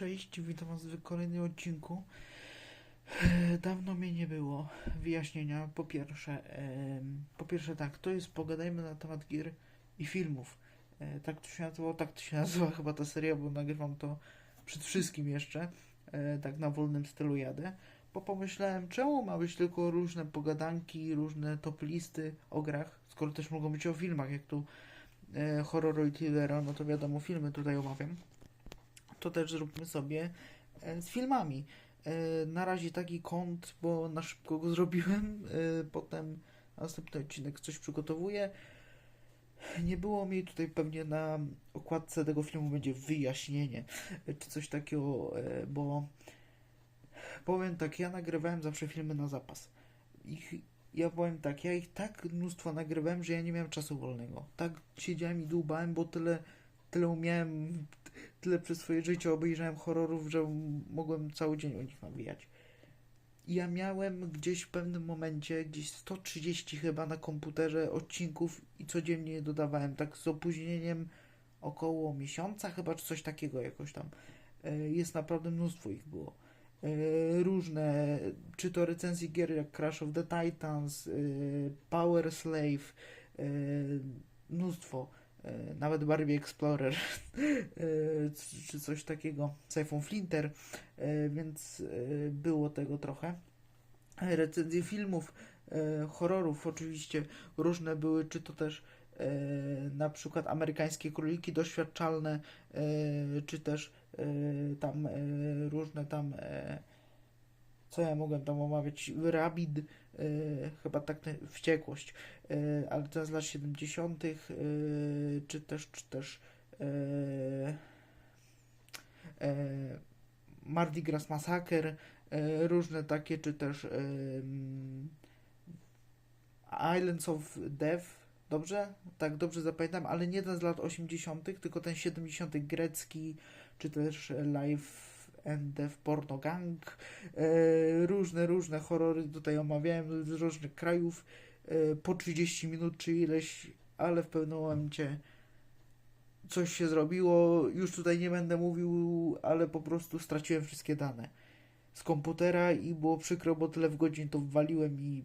Cześć, witam Was w kolejnym odcinku. E, Dawno mnie nie było. Wyjaśnienia. Po pierwsze, po pierwsze tak, to jest Pogadajmy na temat gier i filmów. Tak to się nazywało, tak to się nazywa chyba ta seria, bo nagrywam to przed wszystkim jeszcze. E, Tak na wolnym stylu jadę. Bo pomyślałem, czemu ma być tylko różne pogadanki, różne top listy o grach, skoro też mogą być o filmach, jak tu e, horroru i thrillera, no to wiadomo, filmy tutaj omawiam to też zróbmy sobie e, z filmami. E, Na razie taki kąt, bo na szybko go zrobiłem. e, Potem następny odcinek coś przygotowuję. Nie było mi tutaj pewnie na okładce tego filmu będzie wyjaśnienie, czy coś takiego, bo powiem tak, ja nagrywałem zawsze filmy na zapas. Ich, ja powiem tak, ja ich tak mnóstwo nagrywałem, że ja nie miałem czasu wolnego. Tak siedziałem i dłubałem, bo tyle, tyle umiałem tyle przez swoje życie obejrzałem horrorów, że mogłem cały dzień o nich nawijać. Ja miałem gdzieś w pewnym momencie, gdzieś 130 chyba na komputerze odcinków i codziennie je dodawałem, tak z opóźnieniem około miesiąca chyba, czy coś takiego jakoś tam. E, Jest naprawdę mnóstwo ich było. E, Różne, czy to recenzje gier jak Crash of the Titans, e, Power Slave, mnóstwo. E, Nawet Barbie Explorer e, czy coś takiego, Siphon Flinter, e, więc było tego trochę. Recenzje filmów, horrorów oczywiście różne były, czy to też na przykład amerykańskie króliki doświadczalne, czy też tam różne tam co ja mogłem tam omawiać, Rabid, e, chyba tak, ten- Wściekłość, e, ale z lat 70., e, czy też, czy też e, e, Mardi Gras Massacre, e, różne takie, czy też em, Islands of Death, dobrze? Tak, dobrze zapamiętam, ale nie ten z lat 80., tylko ten 70. grecki, czy też Life and Death Porno Gang, e, różne, różne horrory tutaj omawiałem z różnych krajów, e, po 30 minut czy ileś, ale w pewnym momencie coś się zrobiło. Już tutaj nie będę mówił, ale po prostu straciłem wszystkie dane z komputera i było przykro, bo tyle w godzin to wwaliłem i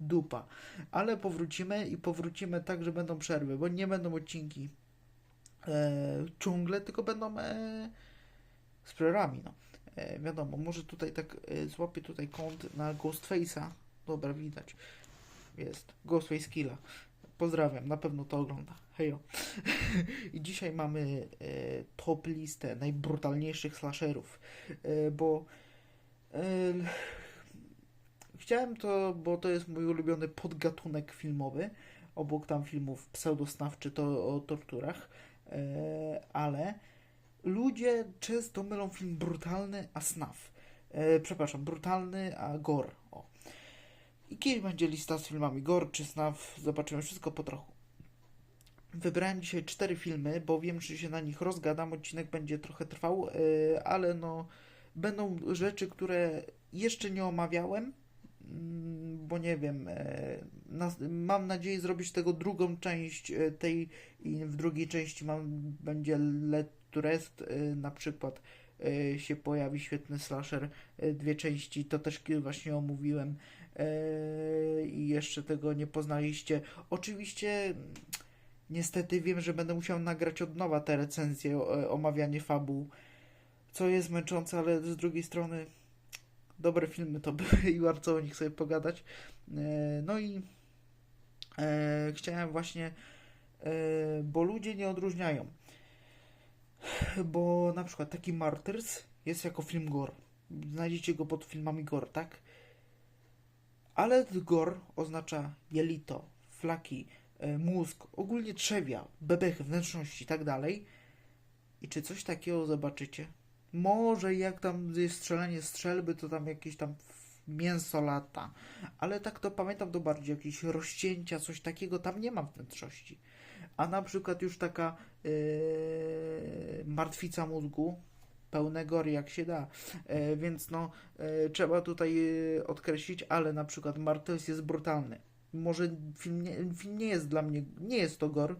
dupa. Ale powrócimy i powrócimy tak, że będą przerwy, bo nie będą odcinki e, ciągle, tylko będą e, z przerwami, no. E, wiadomo, może tutaj tak e, złapię tutaj kąt na Ghostface'a. Dobra, widać. Jest. Ghostface Killa. Pozdrawiam, na pewno to ogląda. Hejo. I dzisiaj mamy e, top listę najbrutalniejszych slasherów, e, bo e, chciałem to, bo to jest mój ulubiony podgatunek filmowy, obok tam filmów pseudosnaw czy to o torturach, e, ale ludzie często mylą film brutalny a snaf. E, przepraszam, brutalny a gore. O. I kiedyś będzie lista z filmami gore czy snaf, zobaczymy wszystko po trochu. Wybrałem dzisiaj cztery filmy, bo wiem, że się na nich rozgadam. Odcinek będzie trochę trwał, yy, ale no będą rzeczy, które jeszcze nie omawiałem, mm, bo nie wiem. e, mam nadzieję zrobić tego drugą część e, tej i w drugiej części mam będzie Let to Rest e, na przykład e, się pojawi świetny slasher, e, dwie części, to też właśnie omówiłem i jeszcze tego nie poznaliście. Oczywiście Niestety wiem, że będę musiał nagrać od nowa te recenzje, omawianie fabuł, co jest męczące, ale z drugiej strony dobre filmy to były i warto o nich sobie pogadać. No i chciałem właśnie, bo ludzie nie odróżniają, bo na przykład taki Martyrs jest jako film gore. Znajdziecie go pod filmami gore, tak? Ale gore oznacza jelito, flaki, e, mózg, ogólnie trzewia, bebechy, wnętrzności i tak dalej. I czy coś takiego zobaczycie? Może jak tam jest strzelanie strzelby, to tam jakieś tam mięso lata. Ale tak to pamiętam to bardziej jakieś rozcięcia, coś takiego tam nie ma wnętrzności. A na przykład już taka e, martwica mózgu, pełne gory jak się da. E, więc no, e, trzeba tutaj e, odkreślić, ale na przykład Martels jest brutalny. Może film nie, film nie jest dla mnie, nie jest to gore,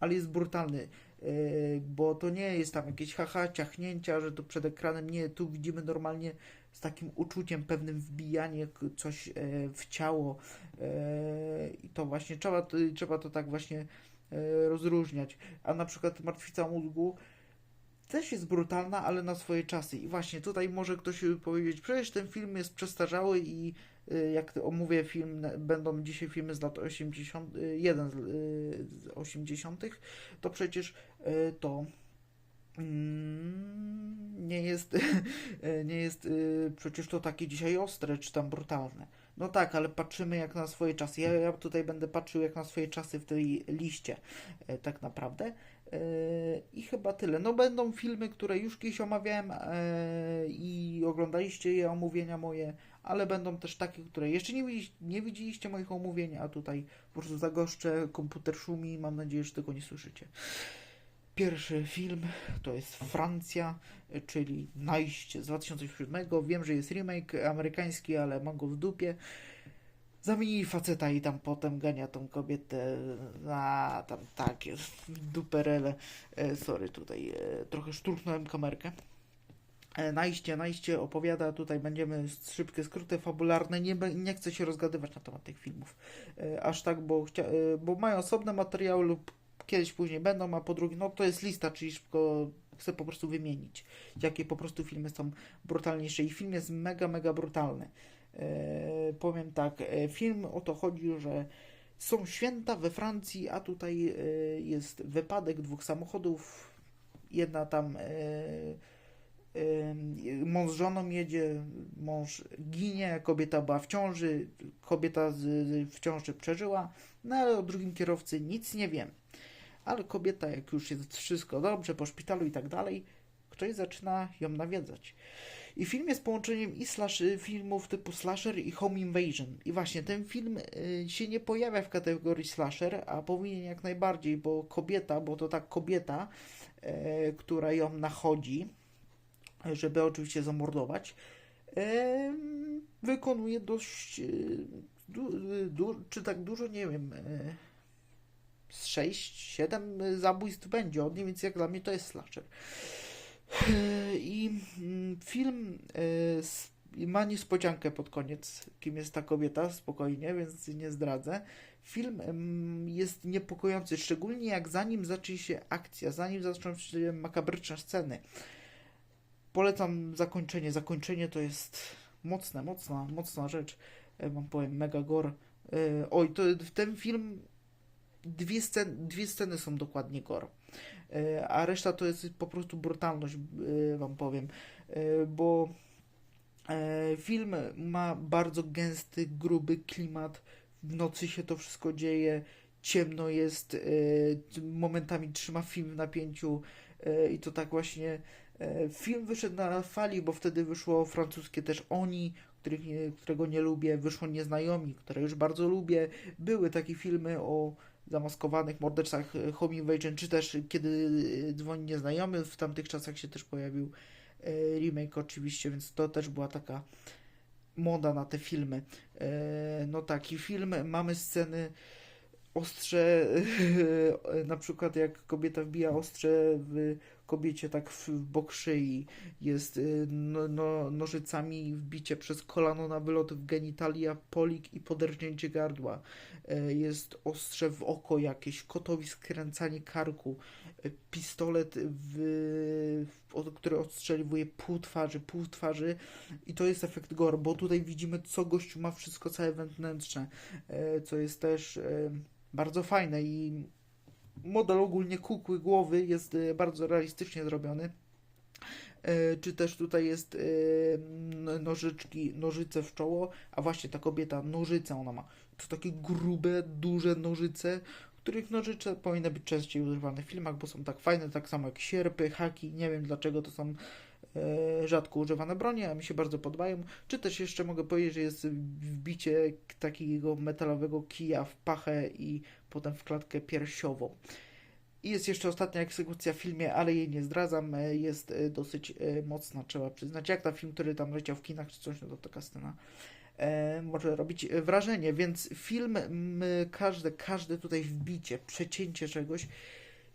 ale jest brutalny. yy, bo to nie jest tam jakieś haha, ciachnięcia, że to przed ekranem, nie, tu widzimy normalnie z takim uczuciem pewnym wbijanie coś e, w ciało e, i to właśnie trzeba, to- trzeba to tak właśnie e, rozróżniać, a na przykład Martwica Mózgu też jest brutalna, ale na swoje czasy. I właśnie tutaj może ktoś powiedzieć, przecież ten film jest przestarzały i y, jak omówię film, będą dzisiaj filmy z lat 80, y, jeden z, y, z 80., to przecież to mm, nie jest, nie jest przecież to takie dzisiaj ostre czy tam brutalne. No tak, ale patrzymy jak na swoje czasy. Ja, ja tutaj będę patrzył jak na swoje czasy w tej liście, e, tak naprawdę. E, I chyba tyle. No będą filmy, które już kiedyś omawiałem e, i oglądaliście je, omówienia moje, ale będą też takie, które jeszcze nie, widzieliście- nie widzieliście moich omówień, a tutaj po prostu zagoszczę, komputer szumi, mam nadzieję, że tego nie słyszycie. Pierwszy film to jest Francja, czyli Najście z 2007. Wiem, że jest remake amerykański, ale mam go w dupie. Zamienili faceta i tam potem gania tą kobietę. A tam takie duperele. E, sorry, tutaj e, trochę szturchnąłem kamerkę. E, Najście, najście opowiada, tutaj będziemy szybkie skróty fabularne, nie, nie chcę się rozgadywać na temat tych filmów. Aż tak, bo, chcia, bo mają osobne materiały lub kiedyś później będą, a po drugie, no to jest lista, czyli szybko chcę po prostu wymienić, jakie po prostu filmy są brutalniejsze i film jest mega, mega brutalny. E, powiem tak, e, film o to chodzi, że są święta we Francji, a tutaj e, jest wypadek dwóch samochodów, jedna tam e, Ym, Mąż z żoną jedzie, mąż ginie, kobieta była w ciąży, kobieta z, w ciąży przeżyła, no ale o drugim kierowcy nic nie wiem. Ale kobieta, jak już jest wszystko dobrze, po szpitalu i tak dalej, ktoś zaczyna ją nawiedzać. I film jest połączeniem i slash, filmów typu slasher i home invasion. I właśnie ten film y, się nie pojawia w kategorii slasher, a powinien jak najbardziej, bo kobieta, bo to tak kobieta, e, która ją nachodzi, żeby oczywiście zamordować, wykonuje dość, e, du, du, czy tak dużo, nie wiem, e, z 6-7 zabójstw będzie od niej, więc jak dla mnie to jest slasher. E, I mm, film e, s- ma niespodziankę pod koniec, kim jest ta kobieta, spokojnie, więc nie zdradzę. Film jest niepokojący, szczególnie jak zanim zacznie się akcja, zanim zaczną się makabryczne sceny. Polecam zakończenie. Zakończenie to jest mocne, mocna, mocna rzecz. E, Mam powiem, mega gore. E, Oj, to ten film dwie sceny, dwie sceny są dokładnie gore. E, A reszta to jest po prostu brutalność, e, wam powiem. E, Bo film ma bardzo gęsty, gruby klimat. W nocy się to wszystko dzieje. Ciemno jest, momentami trzyma film w napięciu i to tak właśnie Film wyszedł na fali, bo wtedy wyszło francuskie też Oni, których którego nie lubię, wyszło Nieznajomi, które już bardzo lubię. Były takie filmy o zamaskowanych mordercach e, Home Invasion, czy też Kiedy e, dzwoni nieznajomy, w tamtych czasach się też pojawił e, remake oczywiście, więc to też była taka moda na te filmy. No taki film, mamy sceny ostrze, na przykład jak kobieta wbija ostrze w kobiecie tak w bok szyi, jest y, no, no, nożycami wbicie przez kolano na wylot w genitalia, polik i poderżnięcie gardła. E, Jest ostrze w oko jakieś, kotowi skręcanie karku, e, pistolet, w, w, który odstrzeliwuje pół twarzy, pół twarzy i to jest efekt gore, bo tutaj widzimy co gościu ma wszystko całe wewnętrzne, e, co jest też bardzo fajne i model ogólnie kukły głowy jest e, bardzo realistycznie zrobiony. E, Czy też tutaj jest e, nożyczki, nożyce w czoło, a właśnie ta kobieta, nożyce ona ma. To takie grube, duże nożyce, których nożyce powinny być częściej używane w filmach, bo są tak fajne, tak samo jak sierpy, haki. Nie wiem dlaczego to są rzadko używane bronie, a mi się bardzo podobają. Czy też jeszcze mogę powiedzieć, że jest wbicie takiego metalowego kija w pachę i potem w klatkę piersiową. I jest jeszcze ostatnia egzekucja w filmie, ale jej nie zdradzam. e, Jest e, dosyć e, mocna, trzeba przyznać. Jak na film, który tam leciał w kinach czy coś, no to taka scena e, może robić e, wrażenie. Więc film, każde, każde tutaj wbicie, przecięcie czegoś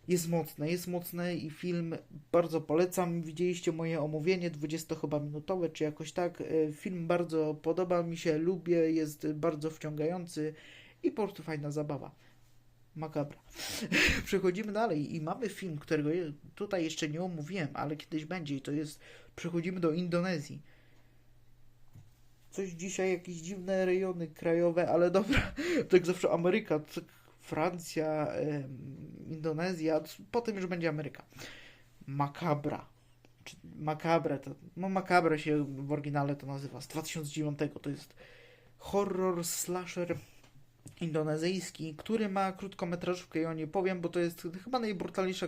jest mocne, jest mocne i film bardzo polecam. Widzieliście moje omówienie 20 chyba minutowe, czy jakoś tak. E, Film bardzo podoba mi się, lubię, jest bardzo wciągający i po prostu fajna zabawa. Makabra. Przechodzimy dalej i mamy film, którego tutaj jeszcze nie omówiłem, ale kiedyś będzie i to jest Przechodzimy do Indonezji. Coś dzisiaj, jakieś dziwne rejony krajowe, ale dobra, tak zawsze Ameryka, tak Francja, Indonezja, potem już będzie Ameryka. Makabra. Czy Makabra to, no się w oryginale to nazywa, z 2009 to jest horror slasher indonezyjski, który ma krótkometrażówkę i o niej powiem, bo to jest chyba najbrutalniejsza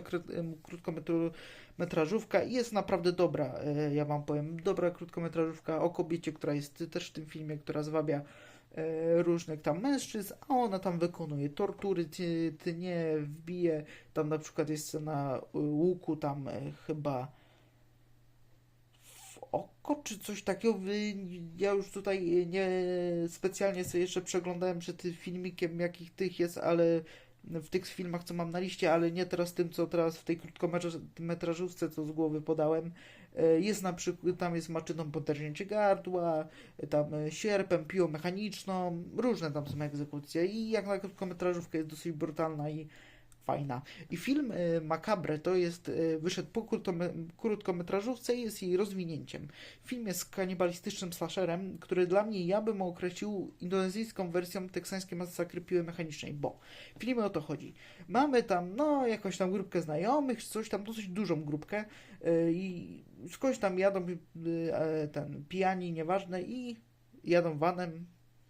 krótkometrażówka i jest naprawdę dobra, e, ja wam powiem, dobra krótkometrażówka o kobiecie, która jest też w tym filmie, która zwabia różnych tam mężczyzn, a ona tam wykonuje tortury, ty, nie wbije, tam na przykład jest scena e, łuku tam e, chyba w oko czy coś takiego. Ja już tutaj nie specjalnie sobie jeszcze przeglądałem przed tym filmikiem, jakich tych jest, ale w tych filmach, co mam na liście, ale nie teraz tym, co teraz w tej krótkometrażówce, co z głowy podałem. E, Jest na przykład, tam jest maczyną podrżnięcie gardła, e, tam e, sierpem, piłą mechaniczną, różne tam są egzekucje i jak na krótkometrażówkę jest dosyć brutalna i fajna. I film e, Macabre to jest, e, wyszedł po krótkome- krótkometrażówce i jest jej rozwinięciem. Film jest kanibalistycznym slasherem, który dla mnie ja bym określił indonezyjską wersją teksańskiej masakry piły mechanicznej, bo w filmie o to chodzi. Mamy tam, no, jakąś tam grupkę znajomych, coś tam, dosyć dużą grupkę e, i skądś tam jadą e, ten pijani, nieważne i jadą vanem,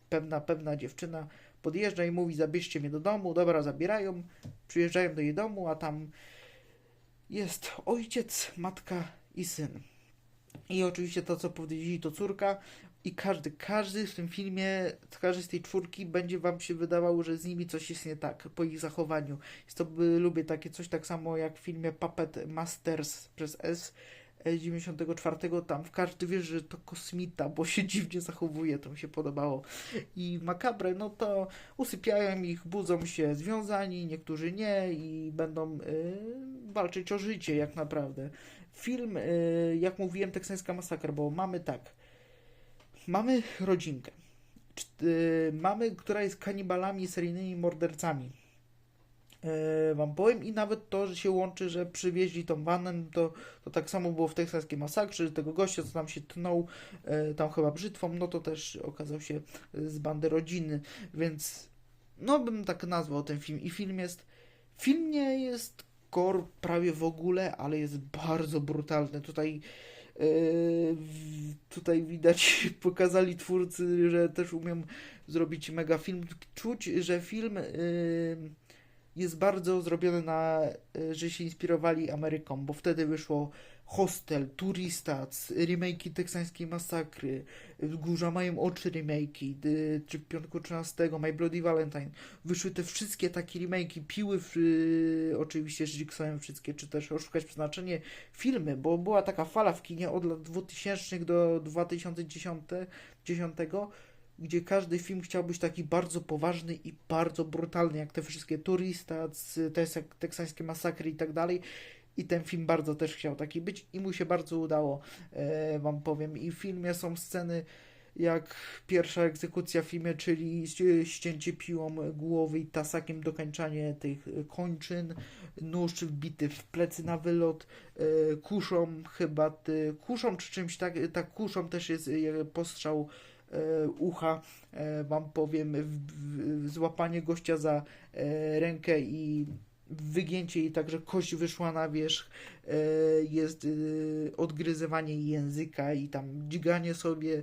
pewna, pewna dziewczyna podjeżdża i mówi zabierzcie mnie do domu, dobra, zabierają, przyjeżdżają do jej domu, a tam jest ojciec, matka i syn. I oczywiście to, co powiedzieli, to córka. I każdy, każdy w tym filmie, każdy z tej czwórki będzie wam się wydawało, że z nimi coś jest nie tak po ich zachowaniu. Jest to, y, lubię takie coś tak samo jak w filmie Puppet Masters przez S 94. Tam każdy wie, że to kosmita, bo się dziwnie zachowuje, to mi się podobało. I makabre, no to usypiają ich, budzą się związani, niektórzy nie i będą y, walczyć o życie, jak naprawdę. Film, y, jak mówiłem, teksańska masakra, bo mamy tak. Mamy rodzinkę. Y, mamy, która jest kanibalami, seryjnymi mordercami. E, wam powiem. I nawet to, że się łączy, że przywieźli tą vanem, to, to tak samo było w teksańskiej masakrze, tego gościa, co tam się tnął, e, tam chyba brzytwą, no to też okazał się z bandy rodziny, więc no bym tak nazwał ten film. I film jest, film nie jest gore prawie w ogóle, ale jest bardzo brutalny, tutaj e, tutaj widać, pokazali twórcy, że też umiem zrobić mega film, czuć, że film jest bardzo zrobiony na, y, że się inspirowali Ameryką, bo wtedy wyszło Hostel, Turistat, remake'i teksańskiej masakry, Górza mają oczy remake'i, czy Piątku 13, My Bloody Valentine. Wyszły te wszystkie takie remake'i, piły w, y, oczywiście z Jigsawem wszystkie, czy też Oszukać Przeznaczenie, filmy, bo była taka fala w kinie od lat 2000 do 2010, 10, gdzie każdy film chciał być taki bardzo poważny i bardzo brutalny, jak te wszystkie sek- teksańskie masakry i tak dalej. I ten film bardzo też chciał taki być i mu się bardzo udało, e, wam powiem. I w filmie są sceny jak pierwsza egzekucja w filmie, czyli ści- ścięcie piłą głowy i tasakiem dokańczanie tych kończyn, nóż wbity w plecy na wylot, e, kuszą chyba, kuszą czy czymś tak, tak kuszą też jest e, postrzał ucha, e, wam powiem, złapanie gościa za e, rękę i wygięcie jej tak, że kość wyszła na wierzch, e, jest e, odgryzywanie języka i tam dźganie sobie, e,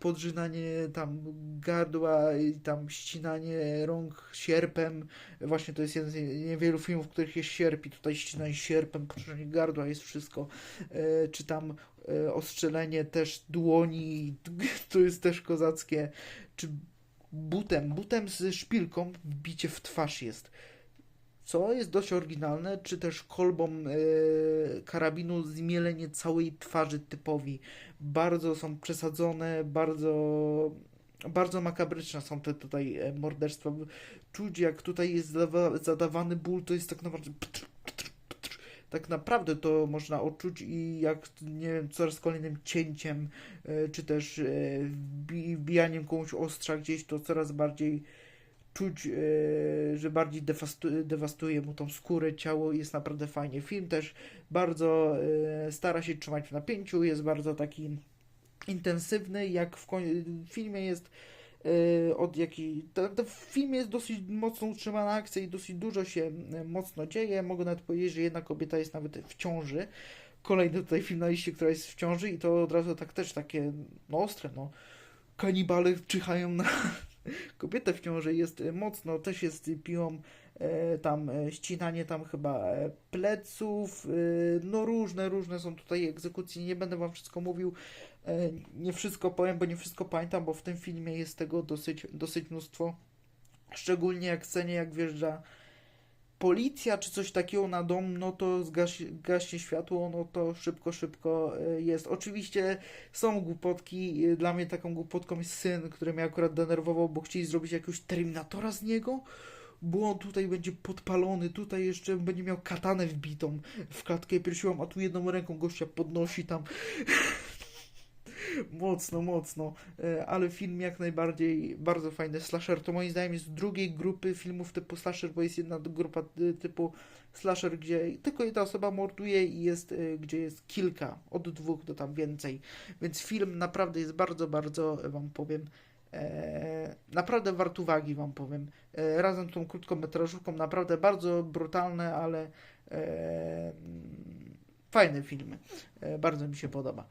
podrzynanie tam gardła i tam ścinanie rąk sierpem. Właśnie to jest jeden z niewielu filmów, w których jest sierp i tutaj ścinanie sierpem, podrzynanie gardła, jest wszystko. E, czy tam e, ostrzelenie też dłoni, to jest też kozackie, czy butem, butem z szpilką wbicie w twarz jest. Co jest dość oryginalne, czy też kolbą e, karabinu zmielenie całej twarzy typowi. Bardzo są przesadzone, bardzo Bardzo makabryczne są te tutaj e, morderstwa. Czuć jak tutaj jest zadawa- zadawany ból, to jest tak naprawdę ptr, ptr, ptr. tak naprawdę to można odczuć i jak, nie wiem, coraz kolejnym cięciem, e, czy też wbi- wbijaniem komuś ostrza gdzieś, to coraz bardziej czuć, e, że bardziej dewastu- dewastuje mu tą skórę, ciało jest naprawdę fajnie. Film też bardzo e, stara się trzymać w napięciu, jest bardzo taki intensywny, jak w koń- w filmie jest e, od jakiej. To, to w filmie jest dosyć mocno utrzymana akcja i dosyć dużo się mocno dzieje. Mogę nawet powiedzieć, że jedna kobieta jest nawet w ciąży. Kolejny tutaj film na liście, która jest w ciąży, i to od razu tak też takie no, ostre, no. Kanibale czyhają na kobietę w ciąży, jest e, mocno, też jest piłą e, tam e, ścinanie tam chyba e, pleców, e, no różne, różne są tutaj egzekucje, nie będę wam wszystko mówił, e, nie wszystko powiem, bo nie wszystko pamiętam, bo w tym filmie jest tego dosyć, dosyć mnóstwo, szczególnie jak scenie, jak wjeżdża policja czy coś takiego na dom, no to gaśnie światło, no to szybko, szybko e, jest. Oczywiście są głupotki, e, dla mnie taką głupotką jest syn, który mnie akurat denerwował, bo chcieli zrobić jakiegoś Terminatora z niego, bo on tutaj będzie podpalony, tutaj jeszcze będzie miał katanę wbitą w klatkę piersiową, a tu jedną ręką gościa podnosi tam. Mocno, mocno, E, ale film jak najbardziej bardzo fajny. Slasher to moim zdaniem jest drugiej grupy filmów typu slasher, bo jest jedna grupa y, typu slasher, gdzie tylko jedna osoba morduje i jest, y, gdzie jest kilka, od dwóch do tam więcej. Więc film naprawdę jest bardzo, bardzo, e, wam powiem, e, naprawdę wart uwagi, wam powiem. E, razem z tą krótkometrażówką, naprawdę bardzo brutalne, ale e, mm, fajne filmy. E, bardzo mi się podoba.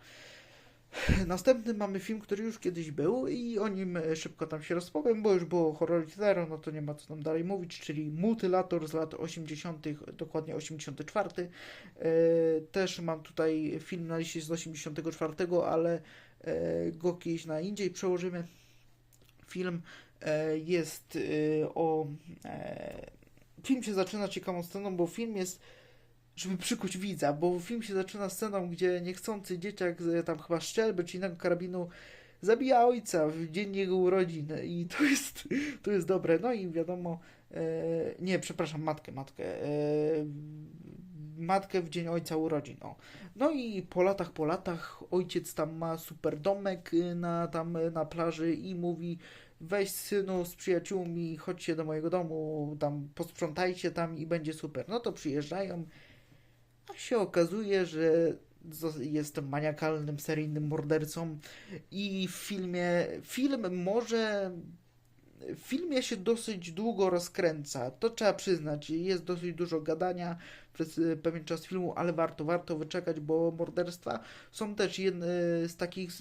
Następny mamy film, który już kiedyś był i o nim e, szybko tam się rozpowiem, bo już było horror zero, no to nie ma co tam dalej mówić, czyli Mutylator z lat 80., dokładnie 84. E, Też mam tutaj film na liście z 84, ale e, go kiedyś na indziej przełożymy. Film jest o... Film się zaczyna ciekawą sceną, bo film jest żeby przykuć widza, bo film się zaczyna sceną, gdzie niechcący dzieciak tam chyba szczelby czy innego karabinu zabija ojca w dzień jego urodzin i to jest, to jest dobre. No i wiadomo, e, nie, przepraszam, matkę, matkę. E, matkę w dzień ojca urodzin. O. No i po latach, po latach ojciec tam ma super domek y, na, tam y, na plaży i mówi weź synu z przyjaciółmi, chodźcie do mojego domu, tam posprzątajcie tam i będzie super. No to przyjeżdżają, a się okazuje, że jestem maniakalnym, seryjnym mordercą i w filmie, film może w filmie się dosyć długo rozkręca, to trzeba przyznać, jest dosyć dużo gadania przez e, pewien czas filmu, ale warto, warto wyczekać, bo morderstwa są też jedne z takich,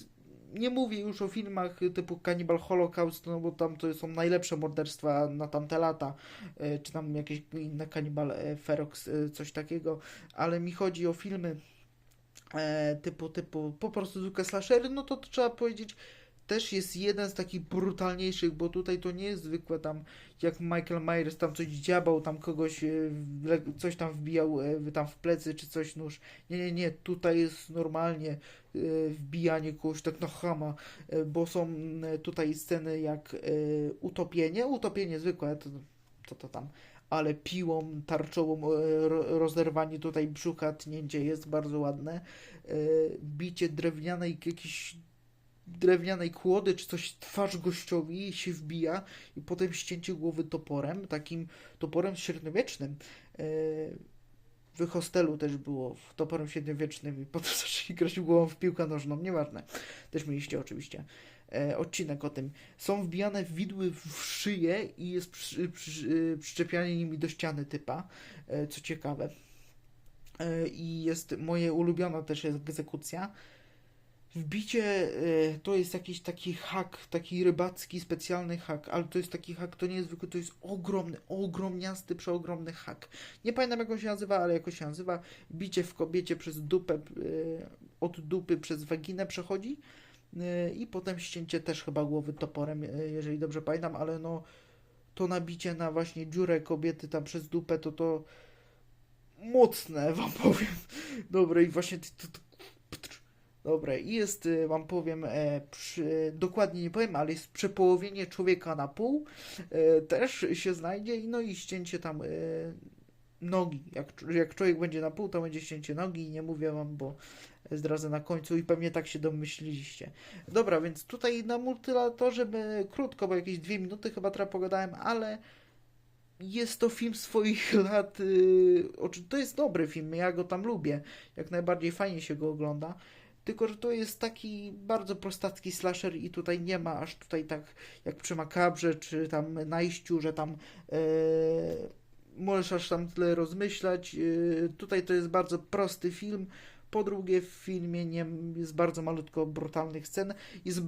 nie mówię już o filmach typu Cannibal Holocaust, no bo tam to są najlepsze morderstwa na tamte lata, e, czy tam jakieś inne Cannibal e, Ferox, e, coś takiego, ale mi chodzi o filmy typu, typu po prostu zwykłe slashery, no to, to trzeba powiedzieć, też jest jeden z takich brutalniejszych, bo tutaj to nie jest zwykłe tam, jak Michael Myers tam coś dziabał, tam kogoś, e, coś tam wbijał e, tam w plecy, czy coś nóż. Nie, nie, nie, tutaj jest normalnie e, wbijanie kogoś tak na chama, bo są tutaj sceny jak utopienie, utopienie zwykłe, to, to, to tam, ale piłą tarczową ro- rozerwanie tutaj brzucha, tnięcie jest bardzo ładne, bicie drewnianej jakiejś drewnianej kłody czy coś twarz gościowi się wbija i potem ścięcie głowy toporem, takim toporem średniowiecznym. E, W hostelu też było toporem średniowiecznym i potem zaczęli grać głową w piłkę nożną, nieważne. Też mieliście oczywiście e, odcinek o tym. Są wbijane widły w szyję i jest przy, przy, przyczepianie nimi do ściany typa, e, co ciekawe. E, I jest moje ulubiona też egzekucja. Wbicie y, to jest jakiś taki hak, taki rybacki, specjalny hak, ale to jest taki hak, to nie jest zwykły, to jest ogromny, ogromniasty, przeogromny hak. Nie pamiętam jak on się nazywa, ale jak on się nazywa, bicie w kobiecie przez dupę, y, od dupy przez waginę przechodzi y, i potem ścięcie też chyba głowy toporem, jeżeli dobrze pamiętam, ale no to nabicie na właśnie dziurę kobiety tam przez dupę, to to mocne, wam powiem. Dobre i właśnie to, to, Dobre, i jest, y, wam powiem, e, przy, dokładnie nie powiem, ale jest przepołowienie człowieka na pół, e, też się znajdzie, i no i ścięcie tam e, nogi. Jak, jak człowiek będzie na pół, to będzie ścięcie nogi, nie mówię wam, bo zdradzę na końcu i pewnie tak się domyśliliście. Dobra, więc tutaj na multilatorze by krótko, bo jakieś dwie minuty chyba trochę pogadałem, ale jest to film swoich lat. Oczy- to jest dobry film, ja go tam lubię. Jak najbardziej fajnie się go ogląda. Tylko, że to jest taki bardzo prostacki slasher i tutaj nie ma aż tutaj tak jak przy Makabrze czy tam Najściu, że tam yy, możesz aż tam tyle rozmyślać. Yy, tutaj to jest bardzo prosty film. Po drugie, w filmie nie, jest bardzo malutko brutalnych scen. Jest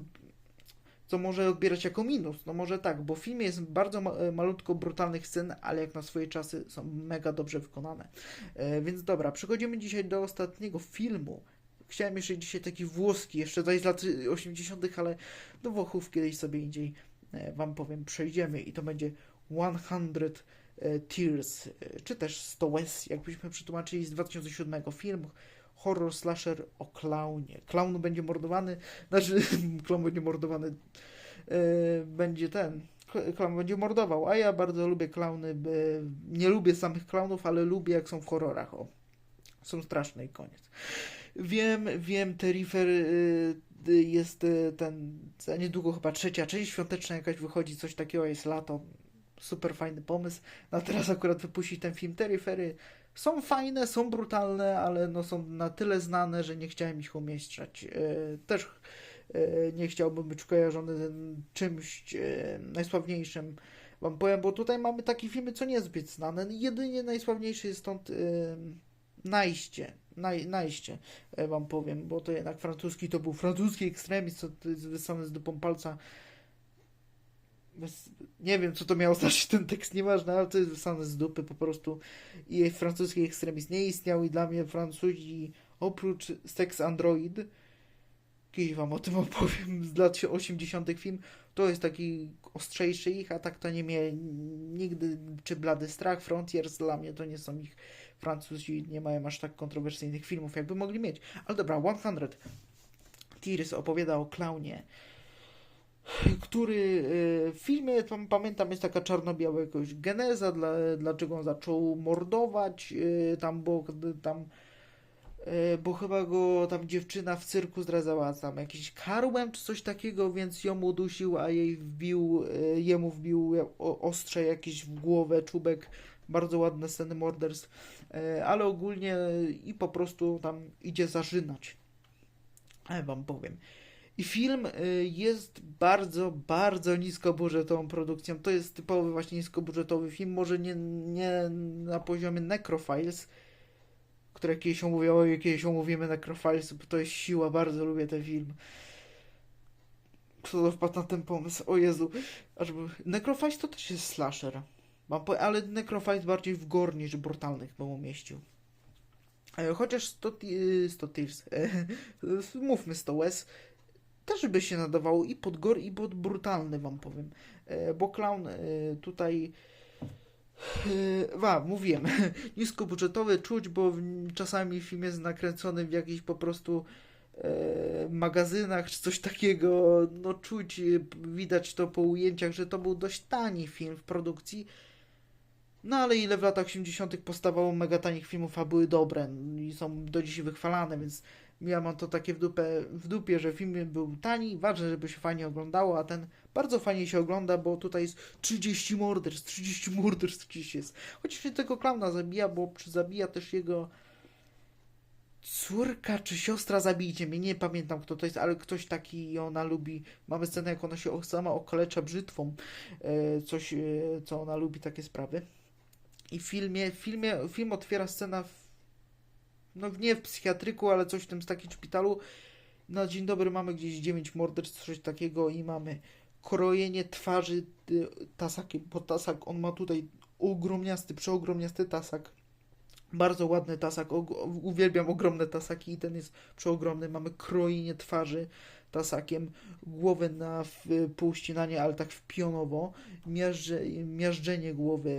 co może odbierać jako minus. No może tak, bo w filmie jest bardzo ma- e, malutko brutalnych scen, ale jak na swoje czasy są mega dobrze wykonane. E, więc dobra, przechodzimy dzisiaj do ostatniego filmu. Chciałem jeszcze dzisiaj taki włoski, jeszcze z lat 80., ale do Włochów kiedyś sobie indziej e, wam powiem, przejdziemy i to będzie 100 e, Tears, e, czy też 100 łez, jakbyśmy przetłumaczyli z 2007 film horror slasher o klaunie. Klaun będzie mordowany, znaczy klaun będzie mordowany, będzie ten, kl- klaun będzie mordował, a ja bardzo lubię klauny, nie lubię samych klaunów, ale lubię jak są w horrorach, o. Są straszne i koniec. Wiem, wiem, Terrifer y, y, jest y, ten, za niedługo chyba trzecia część świąteczna jakaś wychodzi, coś takiego, jest lato, super fajny pomysł. No a teraz akurat wypuścić ten film Terrifery są fajne, są brutalne, ale no są na tyle znane, że nie chciałem ich umieszczać. Też nie chciałbym być kojarzony czymś najsławniejszym. Wam powiem, bo tutaj mamy takie filmy, co niezbyt znane. Jedynie najsławniejszy jest stąd Najście. Naj, najście, e, wam powiem, bo to jednak francuski to był francuski ekstremizm, to jest wysłany z dupą palca. Bez, nie wiem, co to miało znaczyć ten tekst, nieważne, ale to jest wysłane z dupy po prostu i francuski ekstremizm nie istniał i dla mnie Francuzi oprócz Sex Android kiedyś wam o tym opowiem z lat 80 film to jest taki ostrzejszy ich, a tak to nie mieli nigdy, czy Blady Strach, Frontiers dla mnie to nie są ich Francuzi, nie mają aż tak kontrowersyjnych filmów jakby mogli mieć, ale dobra, 100 Tears opowiada o klaunie który y, w filmie, tam pamiętam, jest taka czarno-biała jakoś geneza, dla, dlaczego on zaczął mordować, y, tam, bo tam, y, bo chyba go tam dziewczyna w cyrku zdradzała tam jakiś karłem czy coś takiego, więc ją udusił, a jej wbił, jemu wbił ostrze jakieś w głowę, czubek, bardzo ładne sceny morderstw, ale ogólnie i po prostu tam idzie zażynać. Ja wam powiem. I film y, jest bardzo, bardzo niskobudżetową produkcją. To jest typowy właśnie niskobudżetowy film. Może nie, nie na poziomie Necrophiles, które kiedyś omówiało kiedyś omówimy Necrophiles, bo to jest siła. Bardzo lubię ten film. Kto to wpadł na ten pomysł? O Jezu. Aż by... Necrophiles to też jest slasher. Mam po... Ale Necrophiles bardziej w gore niż brutalnych bym umieścił. E, Chociaż 100, ti- 100 Tears, e, mówmy 100 łez, też by się nadawało i pod gore, i pod brutalny, wam powiem. E, Bo clown e, tutaj. Wa, mówiłem, niskobudżetowy czuć, bo czasami film jest nakręcony w jakichś po prostu magazynach czy coś takiego. No czuć, widać to po ujęciach, że to był dość tani film w produkcji. No ale ile w latach 80. powstawało mega tanich filmów, a były dobre i są do dziś wychwalane, więc ja mam to takie w, dupę, w dupie, że film był tani, ważne, żeby się fajnie oglądało, a ten bardzo fajnie się ogląda, bo tutaj jest 30 morderstw, 30 morderstw gdzieś jest. Chociaż się tego klauna zabija, bo zabija też jego córka czy siostra, zabijcie mnie, nie pamiętam kto to jest, ale ktoś taki i ona lubi, mamy scenę jak ona się sama okalecza brzytwą, e, coś, e, co ona lubi, takie sprawy. I filmie, filmie, film otwiera scena w, no nie w psychiatryku, ale coś w tym z takim szpitalu. Na dzień dobry mamy gdzieś 9 morderstw, coś takiego i mamy krojenie twarzy y, tasakiem, bo tasak, on ma tutaj ogromniasty, przeogromniasty tasak. Bardzo ładny tasak, uwielbiam ogromne tasaki i ten jest przeogromny. Mamy krojenie twarzy tasakiem, głowę na półścinanie, ale tak w pionowo, miażdże, miażdżenie głowy,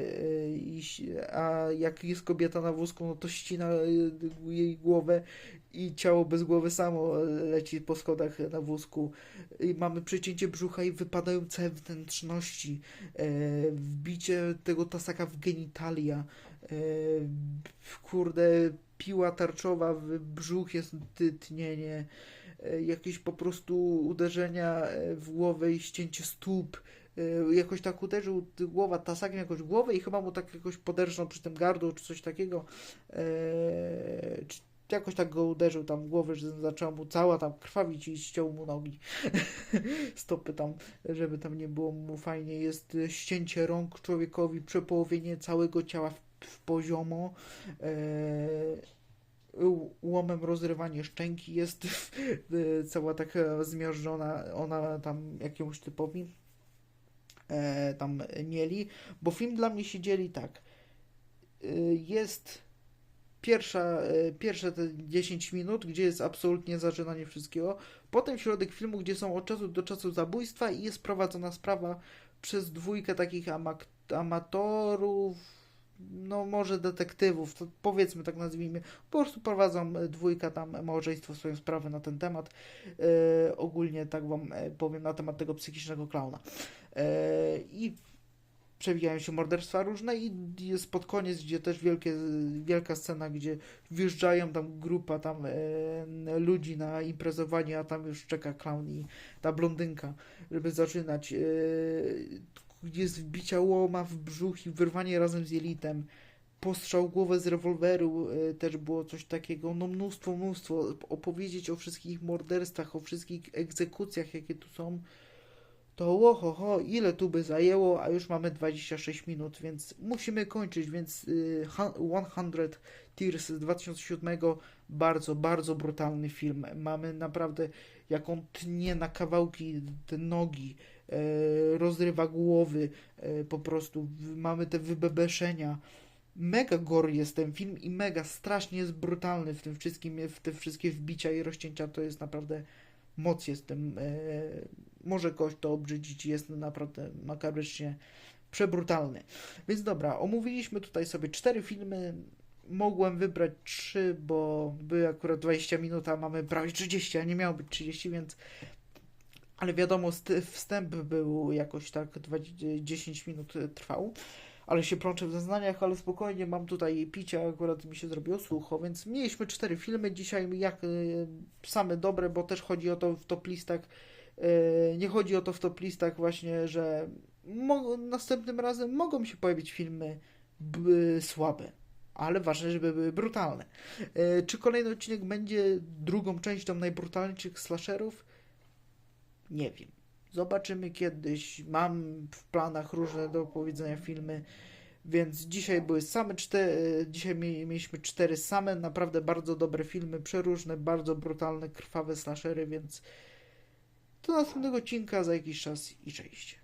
ś- a jak jest kobieta na wózku, no to ścina y, jej głowę i ciało bez głowy samo leci po schodach na wózku. Mamy przecięcie brzucha i wypadają całe wnętrzności, e, wbicie tego tasaka w genitalia, e, kurde, piła tarczowa w brzuch jest tnienie, e, jakieś po prostu uderzenia e, w głowę i ścięcie stóp. E, Jakoś tak uderzył głowa tasakiem jakoś głowę i chyba mu tak jakoś poderżnął przy tym gardło czy coś takiego. E, czy jakoś tak go uderzył tam w głowę, że zaczęła mu cała tam krwawić i ściął mu nogi. Stopy tam, żeby tam nie było mu fajnie. Jest e, ścięcie rąk człowiekowi, przepołowienie całego ciała w, w poziomo. E, łomem rozrywanie szczęki jest e, cała taka zmiażdżona, ona tam jakiemuś typowi e, tam mieli, bo film dla mnie się dzieli tak. E, Jest pierwsza, e, pierwsze te 10 minut, gdzie jest absolutnie zaczynanie wszystkiego, potem środek filmu, gdzie są od czasu do czasu zabójstwa i jest prowadzona sprawa przez dwójkę takich amak- amatorów, no może detektywów, to powiedzmy tak nazwijmy, po prostu prowadzą e, dwójka tam małżeństwo swoją sprawę na ten temat. E, ogólnie tak wam e, powiem na temat tego psychicznego klauna. E, I przewijają się morderstwa różne i jest pod koniec, gdzie też wielkie, wielka scena, gdzie wjeżdżają tam grupa tam e, ludzi na imprezowanie, a tam już czeka clown i ta blondynka, żeby zaczynać. E, jest wbicia łoma w brzuch i wyrwanie razem z jelitem. Postrzał głowę z rewolweru e, też było coś takiego. No mnóstwo, mnóstwo. Opowiedzieć o wszystkich morderstwach, o wszystkich egzekucjach, jakie tu są to oho, ho, ile tu by zajęło, a już mamy 26 minut, więc musimy kończyć, więc y, hu- 100 Tears z 2007, bardzo, bardzo brutalny film. Mamy naprawdę, jak on tnie na kawałki te nogi, rozrywa głowy, e, po prostu mamy te wybebeszenia. Mega gory jest ten film i mega strasznie jest brutalny w tym wszystkim, w te wszystkie wbicia i rozcięcia, to jest naprawdę moc jest tym, e, może kogoś to obrzydzić, jest naprawdę makabrycznie przebrutalny. Więc dobra, omówiliśmy tutaj sobie cztery filmy. Mogłem wybrać trzy, bo były akurat 20 minut, a mamy prawie 30, a nie miało być 30, więc. Ale wiadomo, st- wstęp był jakoś tak 20, 10 minut trwał. Ale się plączę w zeznaniach, ale spokojnie, mam tutaj picie, akurat mi się zrobiło sucho, więc mieliśmy cztery filmy dzisiaj, jak y, same dobre, bo też chodzi o to w top listach, y, nie chodzi o to w top listach właśnie, że następnym razem mogą się pojawić filmy słabe, ale ważne, żeby były brutalne. Czy kolejny odcinek będzie drugą częścią najbrutalniejszych slasherów? Nie wiem. Zobaczymy kiedyś. Mam w planach różne do powiedzenia filmy, więc dzisiaj były same cztery. Dzisiaj mie- mieliśmy cztery same, naprawdę bardzo dobre filmy, przeróżne, bardzo brutalne, krwawe slashery, więc do następnego odcinka za jakiś czas i cześć.